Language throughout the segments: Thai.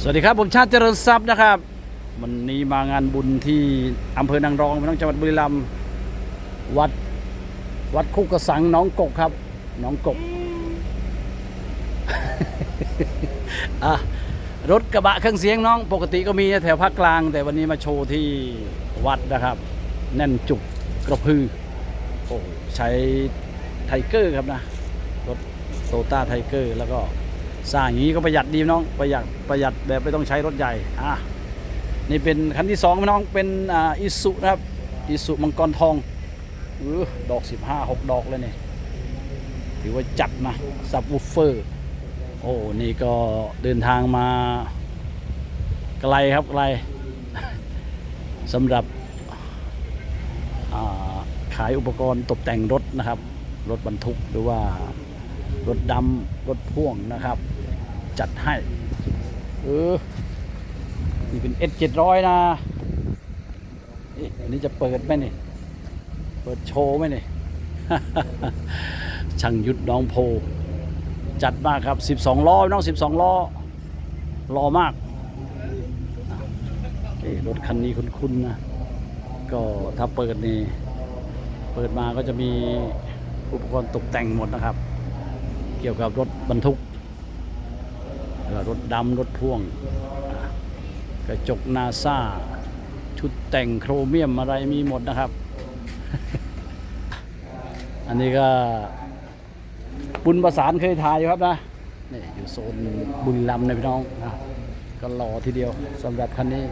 สวัสดีครับ ผมชาติเจริญทรัพย์นะครับ วันนี้มางานบุญที่อำเภอนางรองพี่น้องจังหวัดบุรีรัมย์วัดวัดคุกกระสังน้องกกครับน้องกกอะรถกระบะเครื่องเสียงน้องปกติก็มีแถวภาคกลาง แต่วันนี้มาโชว์ที่วัดนะครับ แน่นจุกกระพือโอ้ใช้ไทเกอร์ครับนะ รถโตต้าไทเกอร์แล้วก็ สร้างอย่างนี้ก็ประหยัดดีน้องประหยัดประหยัดแบบไม่ต้องใช้รถใหญ่อะนี่เป็นคันที่สองพี่น้องเป็นอ่าอิสุนะครับอิสุมังกรทองเออดอก 15 6 ดอกเลยเนี่ยถือว่าจัดนะซับวูฟเฟอร์โอ้นี่ก็เดินทางมาไกลครับไกลสำหรับาขายอุปกรณ์ตกแต่งรถนะครับ รถบรรทุกหรือว่ารถดำรถพ่วงนะครับ จัดให้ เออ นี่เป็น S 700นะเอ๊ะอันนี้จะเปิดไหมนี่ เปิดโชว์ไหมนี่ ช่างยุดน้องโพ จัดมากครับ 12 ล้อ น้อง 12 ล้อรอมากเอ๊ะรถคันนี้คุ้นๆนะ ก็ถ้าเปิดนี่ เปิดมาก็จะมีอุปกรณ์ตกแต่งหมดนะครับ เกี่ยวกับรถบรรทุกแล้ว รถดำรถพ่วง กระจกนาซาชุดแต่งโครเมียมอะไรมีหมดนะครับ อันนี้ก็บุญประสานเคยถ่ายอยู่ครับนะนี่อยู่โซนบุรีรัมย์นะพี่น้องนะก็รอทีเดียวสำหรับคันนี้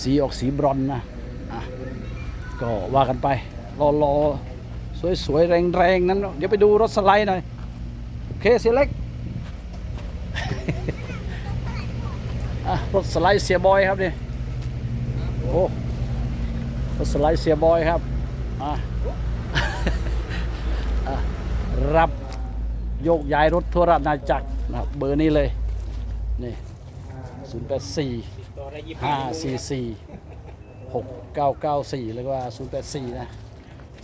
สีออกสีบรอนนะะก็ว่ากันไปรอรอสวยๆ แรงๆ นั้น เดี๋ยวไปดูรถสไลด์หน่อย เคเสียเล็กอะรถสไลด์เสียบอยครับนี่โอ้รถสไลด์เสียบอยครับรับโยกย้ายรถทั่วราชอาณาจักรนะครับเบอร์นี้เลย นี่0 8 4 5 4 4 6 9 9 4แล้วก็0 8 4นะ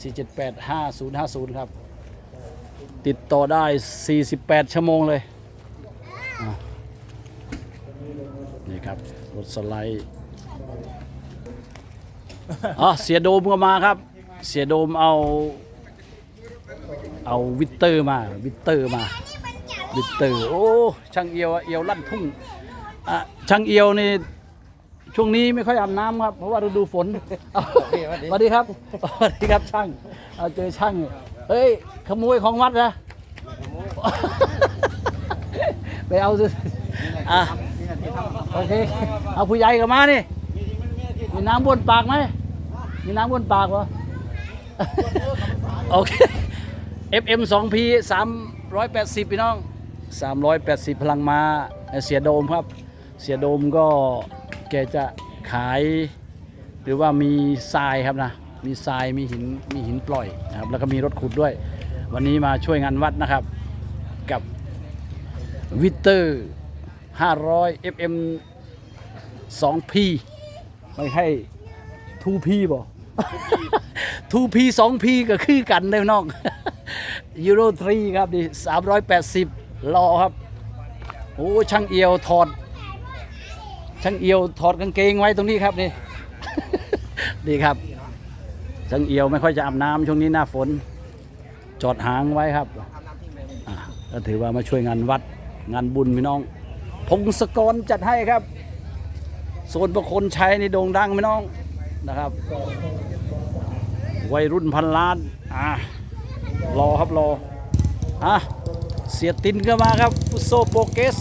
4 7 8 5 0 5 0ครับ ติดต่อได้ 48 ชั่วโมงเลยอะนี่ครับรถสไลด์อ๋อเสียโดมก็มาครับ เสียโดมเอา เอาวิตเตอร์มา วิตเตอร์มาวิตเตอร์โอ้ช่างเอียวอะเอียวลั่นทุ่งอะช่างเอียวนี่ช่วงนี้ไม่ค่อยอาบน้ำครับ เพราะว่าฤดูฝนเอาสวัสดีครับสวัสดีครับช่างเอาเจอช่าง เฮ้ย ขโมยของวัดนะไปเอาสิอะโอเค เอาผู้ใหญ่กับมานี่ มีน้ำบ้วนปากไหม มีน้ำบ้วนปากวะโอเค FM 2P 380 พี่น้อง 380 พลังมาเสียโดมครับ เสียโดมก็แกจะขาย หรือว่ามีทรายครับนะ มีทรายมีหินมีหินปล่อยนะครับแล้วก็มีรถขุดด้วย วันนี้มาช่วยงานวัดนะครับกับวิเตอร์ 500 FM 2P ไม่ให้ 2P บ่ 2P 2P ก็คือกันเลยน้องยูโร3ครับดิ380 รอครับ โอ้ช่างเอียวถอด ช่างเอียวถอดกางเกงไว้ตรงนี้ครับนี่ ดีครับ ช่างเอียวไม่ค่อยจะอาบน้ำช่วงนี้หน้าฝน จอดหางไว้ครับก็ถือว่ามาช่วยงานวัดงานบุญพี่น้อง พงศกรจัดให้ครับโซนประคนชัยในโด่งดังพี่น้องนะครับ วัยรุ่นพันล้านอะรอครับรออะเสียตินก็มาครับฟุโซโปเกส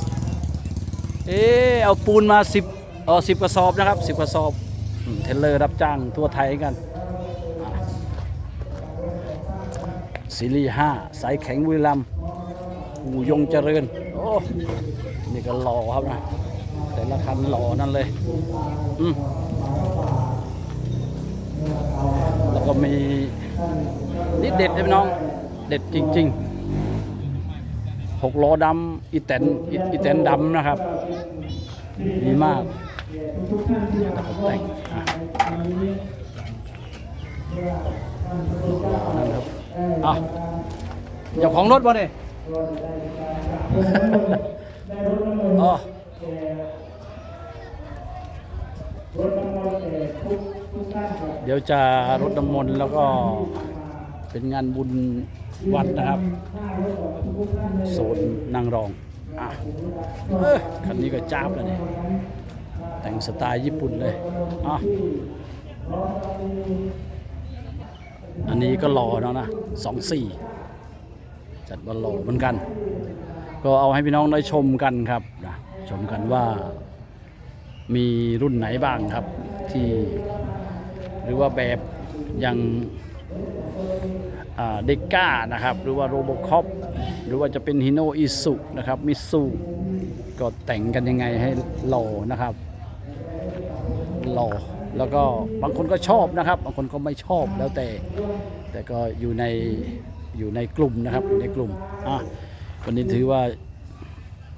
เอ๊ะเอาปูนมาสิบเออสิบกระสอบนะครับสิบกระสอบเทเลอร์รับจ้างทั่วไทยกันอะ ซีรีส์ห้าสายแข็งบุรีรัมย์อูยงเจริญ โอ้นี่ก็หล่อครับนะ แต่ละคันหล่อนั่นเลย อืมแล้วก็มีนี่เด็ดเลยน้อง เด็ดจริงๆหกล้อดำอีแตนอีอีแตนดำนะครับ ดีมากแล้วก็แต่งอะนั่นครับ อะเจ้าของรถบ่เนี่ยเดี๋ยวจะรถน้ำมนต์แล้วก็เป็นงานบุญวัดนะครับโซนนางรองอะคันนี้ก็จ้าบเลยเนี่ยแต่งสไตล์ญี่ปุ่นเลยอะ อันนี้ก็รอเนาะนะสองสี่จัดว่ารอเหมือนกัน ก็เอาให้พี่น้องได้ชมกันครับนะชมกันว่ามีรุ่นไหนบ้างครับที่หรือว่าแบบย่างเด็กก้านะครับ หรือว่าโรบคอปหรือว่าจะเป็นฮิโนอิสุนะครับมิสุก็แต่งกันยังไงให้หล่อนะครับหล่อ แล้วก็บางคนก็ชอบนะครับ บางคนก็ไม่ชอบแล้วแต่ แต่ก็อยู่ในอยู่ในกลุ่มนะครับอยู่ในกลุ่มอะวันนี้ถือว่า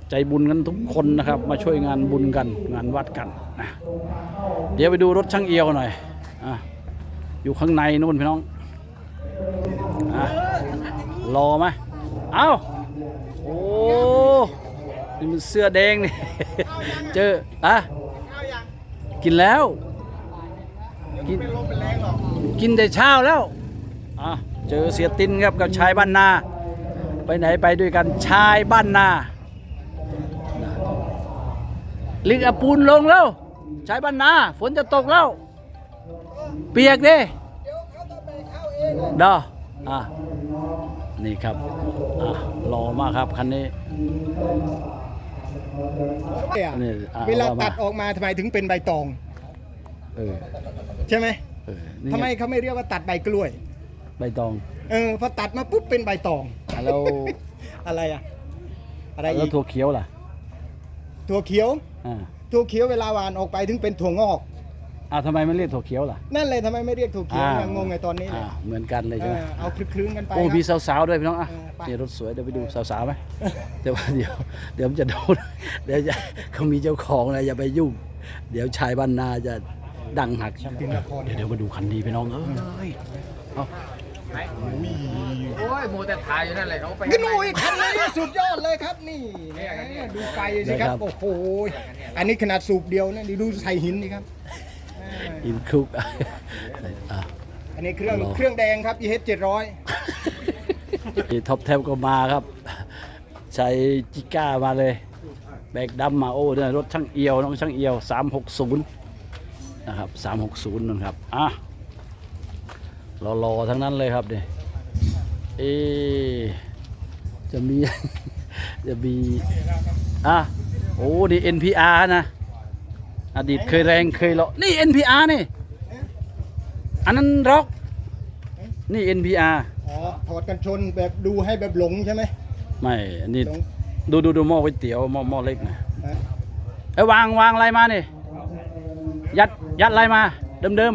ใจบุญกันทุกคนนะครับ มาช่วยงานบุญกันงานวัดกันนะเดี๋ยวไปดูรถช่างเอียวหน่อยอะอยู่ข้างในนู่นพี่น้องอะรอไหมเอ้าโอ้นี่มันเสื้อแดงนี่ เจออะกินแล้ว กินกินแต่เช้าแล้วอะเจอเสียตินครับกับชายบ้านนา ไปไหนไปด้วยกันชายบ้านนาลิกเอาปูนลงแล้วชายบ้านนา ฝนจะตกแล้ว เปียกดิดออะนี่ครับอะรอมากครับคันนี้เนี่ยนี่อะเวลาว่ามาตัดออกมาทำไมถึงเป็นใบตอง เออใช่ไหมเออนี่ทำไมเขาไม่เรียกว่าตัดใบกล้วย ใบตองเออพอตัดมาปุ๊บเป็นใบตอง อะแล้วอะไรอะอะไรแล้อีวกถั่วเขียวล่ะถั่วเขียวอ่าถั่วเขียวเวลาหวานออกไปถึงเป็นถั่วงอกอ่าทำไมไม่เรียกถั่วเขียวล่ะนั่นเลยทำไมไม่เรียกถั่วเขียวอ่ายังงงไงตอนนี้เลอ่ายเหมือนกันเลยเอใช่ไหมอเอาคลึกๆกันไปโอ้ครับมีสาวๆด้วยพี่น้องอะเออไป นี่รถสวยเดี๋ยวไปดูสาวๆไหมเดี๋ยวเดี๋ยวเดี๋ยวมันจะโดนเดี๋ยวจะเขามีเจ้าของนะอย่าไปยุ่ง เดี๋ยวชายบ้านนาจะ ดังหักถึงนครเดี๋ยวเดี๋ยวมาดูคันดีพี่น้องเอ้ยเอาโอ้ยโมแต่ถ่ายอยู่นั่นแหละเขาไปกระนุยคันนี้สุดยอดเลยครับนี่แหมดูไฟสิครับโอ้โหอันนี้ขนาดสูบเดียวนะนี่ดูใส่หินนี่ครับอินคุกอะอะอันนี้เครื่องรอเครื่องแดงครับ EH 700ท็อปแทบก็มาครับ ใช้จิก้ามาเลย แบกดำมาโอ้เนี่ยรถช่างเอียวน้องช่างเอียว 360 นะครับ360นั่นครับอะรอๆทั้งนั้นเลยครับเนี่ยเอะจะมี จะมีอะโอ้นี่ NPR นะอดีตเคยแรงเคยเลาะนี่ NPR นี่ อันนั้นร็อก นี่ NPR อ๋อถอดกันชนแบบดูให้แบบหลงใช่ไหมไม่อันนี้หลงดูดูดูหม้อก๋วยเตี๋ยวหม้อหม้อเล็กนะนะไอ้ยวางวางอะไรมานี่ยัด ยัดอะไรมา เดิมเดิม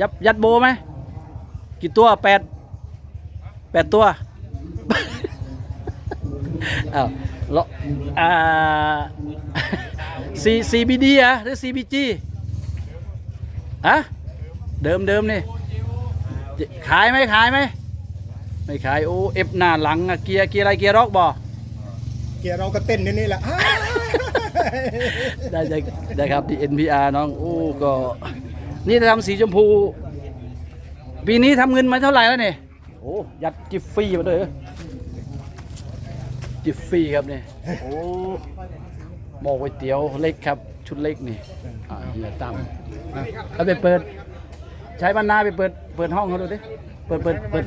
ยัดยัดโบไหมกี่ตัวแปดแปดตัวอ้าวเลาะอ่า C CBD อะหรือ CBG อะเดิมเดิมนี่ขายไหมขายไหมไม่ขายโอ้เอฟหน้าหลังอะเกียร์เกียร์อะไรเกียร์ร็อกบ่เกียร์เราก็เต้นอยู่นี่แหละ ได้ได้ได้ครับที่ NPR น้องโอ้ก็นี่ทำสีชมพู ปีนี้ทำเงินมาเท่าไหร่แล้วเนี่ยโอ้ยัดจิฟฟี่มาด้วยเหรอจิฟฟี่ครับเนี่ยโอ้หม้อก๋วยเตี๋ยวเล็กครับ ชุดเล็กนี่อ่าเฮียตั้มเอาไปเปิด ใช้บรรณาไปเปิดเปิดห้องเขาดูดิเปิดเปิดเปิด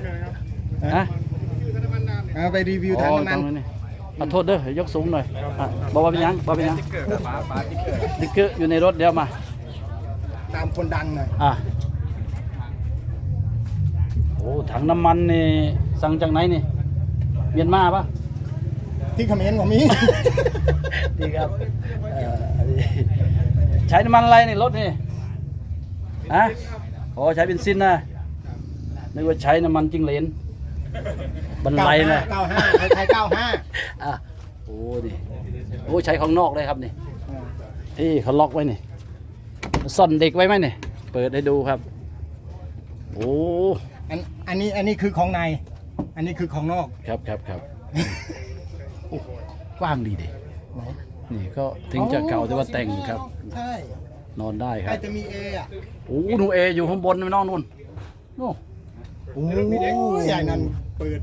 ฮะเอาไปรีวิวถังน้ำมันอ๋อตรงนี่ ขอโทษเด้อยกสูงหน่อยอะบอกว่าเป็นหยังบอกเป็นหยังเกิดฟ้าฟ้าที่เกิดดิกเกอร์อยู่ในรถเดี๋ยวมา ตามคนดังหน่อยอะโอ้ถังน้ำมันนี่สั่งจากไหนนี่เมียนมาปะ ที่เขมรก็มี ดีครับเอ่ออันนี้ใช้น้ำมันอะไรนี่รถนี่ฮะอ๋อใช้เบนซินนะนึกว่าใช้น้ำมันจิ้งเหลน บรรลัยนะเก้าห้าไทยเก้าห้าอะโอ้นี่โอ้ใช้ของนอกเลยครับนี่ที่เขาล็อกไว้นี่ซ่อนเด็กไว้ไหมนี่เปิดให้ดูครับโอ้อันอันนี้อันนี้คือของใน อันนี้คือของนอกครับครับครับโอ้กว้างดีเด็นี่ก็ถึงจะเก่าแต่ว่าแต่งครับใช่นอนได้คใครรับจะมีเออะโอ้หนูเออยู่ข้างบนนะน้องนุ่นโอ้โอ้ยใหญ่นั่นเปิด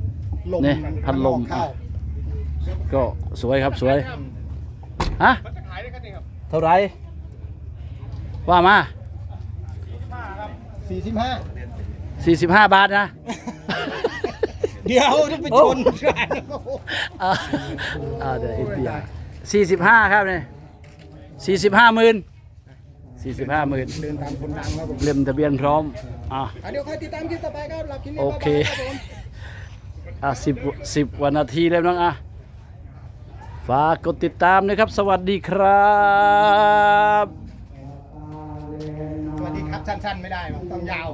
ลมนี่พัดลม เข้าก็สวยครับสวยฮะเท่าไหรว่ามา สี่สิบห้า45 บาทนะ เดี๋ยวต้องไปชนกันอ่าอ่าเดี๋ยวเอ็นพีสี่สิบห้าครับเนี่ยสี่สิบห้าหมื่นสี่สิบห้าหมื่นเดินตามคนดังครับผมเล่มทะเบียนพร้อมอะ อะเดี๋ยวใครติดตามคลิปต่อไปครับหลับคลิปนี้โอเค บ๊ายบายครับผม อะสิบสิบวันนาทีแล้วน้องอะฝากกดติดตามนะครับ สวัสดีครับ สวัสดีครับสั้นๆไม่ได้หรอกต้องยาว